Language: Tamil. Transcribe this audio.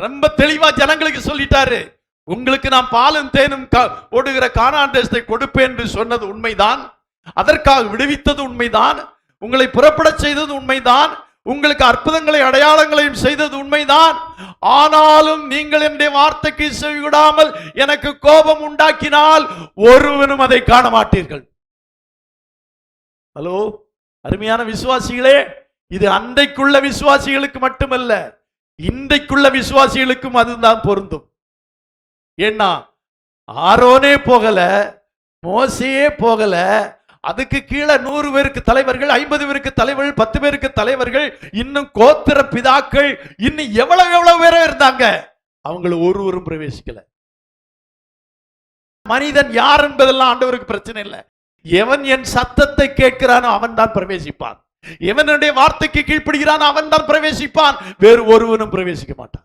ரொம்ப தெளிவா ஜனங்களுக்கு சொல்லிட்டாரு. உங்களுக்கு நான் பாலும் தேனும் க- ஓடுகிற காணான் தேசத்தை கொடுப்பேன் என்று சொன்னது உண்மைதான். அதற்காக விடுவித்தது உண்மைதான். உங்களை புறப்படச் செய்தது உண்மைதான். உங்களுக்கு அற்புதங்களை அடையாளங்களையும் செய்தது உண்மைதான். ஆனாலும் நீங்கள் என்னுடைய வார்த்தைக்கு செவிவிடாமல் எனக்கு கோபம் உண்டாக்கினால் ஒருவனும் அதை காண மாட்டீர்கள் ஹலோ? அருமையான விசுவாசிகளே இது அன்றைக்குள்ள விசுவாசிகளுக்கு மட்டுமல்ல. இன்றைக்குள்ள விசுவாசிகளுக்கும் அதுதான் பொருந்தும். ஏன்னா ஆரோனே போகல மோசையே போகல அதுக்கு கீழே நூறு பேருக்கு தலைவர்கள் ஐம்பது பேருக்கு தலைவர்கள் பத்து பேருக்கு தலைவர்கள் இன்னும் கோத்திர பிதாக்கள் இன்னும் எவ்வளவு எவ்வளவு பேரோ இருந்தாங்க? அவங்கள ஒருவரும் பிரவேசிக்கல. மனிதன் யார் என்பதெல்லாம் ஆண்டவருக்கு பிரச்சனை இல்லை. எவன் என் சத்தத்தை கேட்கிறானோ அவன் தான் பிரவேசிப்பான். எவனுடைய வார்த்தைக்கு கீழ்ப்படுகிறான் அவன் தான் பிரவேசிப்பான். வேறு ஒருவனும் பிரவேசிக்க மாட்டான்.